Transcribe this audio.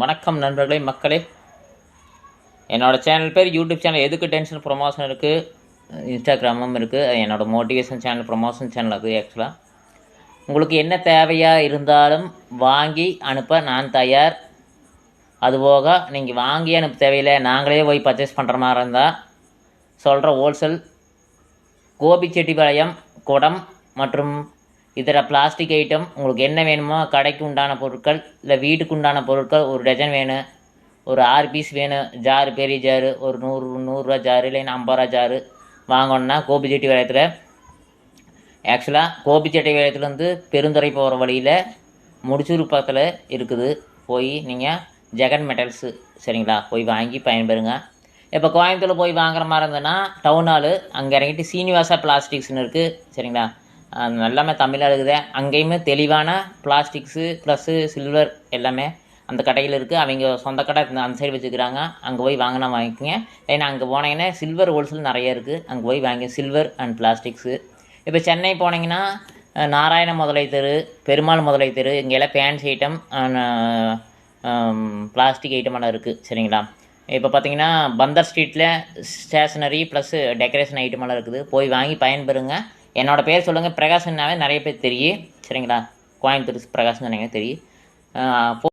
வணக்கம் நண்பர்களே மக்களே. என்னோடய சேனல் பேர் யூடியூப் சேனல். எதுக்கு டென்ஷன் ப்ரொமோஷன் இருக்குது இன்ஸ்டாகிராமும் இருக்குது அது என்னோடய மோட்டிவேஷன் சேனல் ப்ரொமோஷன் சேனல் அது ஆக்சுவலாக உங்களுக்கு என்ன தேவையாக இருந்தாலும் வாங்கி அனுப்ப நான் தயார். அதுபோக நீங்கள் வாங்கி அனுப்ப தேவையில்லை நாங்களே போய் பர்ச்சேஸ் பண்ணுற மாதிரி இருந்தால் சொல்கிற ஹோல்சேல் கோபிச்செட்டிபாளையம் குடம் மற்றும் இதர பிளாஸ்டிக் ஐட்டம் உங்களுக்கு என்ன வேணுமோ கடைக்கு உண்டான பொருட்கள் இல்லை வீட்டுக்கு உண்டான பொருட்கள் ஒரு டஜன் வேணும். ஒரு ஆறு பீஸ் வேணும். ஜாரு பெரிய ஜாரு ஒரு நூறு நூறுரூவா ஜாரு இல்லைன்னா ஐம்பது ரூபா ஜாரு வாங்கணுன்னா கோபிச்செட்டிப்பாளையத்தில் ஆக்சுவலாக கோபிச்செட்டிப்பாளையத்துலேருந்து பெருந்துறை போகிற வழியில் முடிச்சூர் பக்கத்தில் இருக்குது. போய் நீங்கள் ஜெகன் மெட்டல்ஸு சரிங்களா? போய் வாங்கி பயன்பெறுங்க. இப்போ கோயம்புத்தூரில் போய் வாங்குற மாதிரி இருந்ததுன்னா டவுன் ஹாலு அங்கே இறங்கிட்டு சீனிவாசா பிளாஸ்டிக்ஸ்னு இருக்குது சரிங்களா? எல்லாமே தமிழாக இருக்குது. அங்கேயுமே தெளிவான பிளாஸ்டிக்ஸு ப்ளஸ்ஸு சில்வர் எல்லாமே அந்த கடையில் இருக்குது அவங்க சொந்த கடை இந்த அந்த சைடு வச்சுக்கிறாங்க. அங்கே போய் வாங்கினா வாங்கிக்கோங்க. ஏன்னா அங்கே போனீங்கன்னா சில்வர் ஹோல்சேல் நிறைய இருக்குது அங்கே போய் வாங்கி சில்வர் அண்ட் பிளாஸ்டிக்ஸு இப்போ சென்னை போனீங்கன்னா நாராயண முதலை தெரு பெருமாள் முதலை தெரு இங்கெல்லாம் ஃபேன்ஸ் ஐட்டம் பிளாஸ்டிக் ஐட்டமெல்லாம் இருக்குது சரிங்களா? இப்போ பார்த்தீங்கன்னா பந்தர் ஸ்ட்ரீட்டில் ஸ்டேஷ்னரி ப்ளஸ் டெக்கரேஷன் ஐட்டமெல்லாம் இருக்குது. போய் வாங்கி பயன்பெறுங்க. என்னோட பேர் சொல்லுங்கள் பிரகாஷ்னாவே நிறைய பேர் தெரியும். சரிங்களா? கோயம்புத்தூர் பிரகாஷ்னு நினைக்கிறேன் தெரியும்.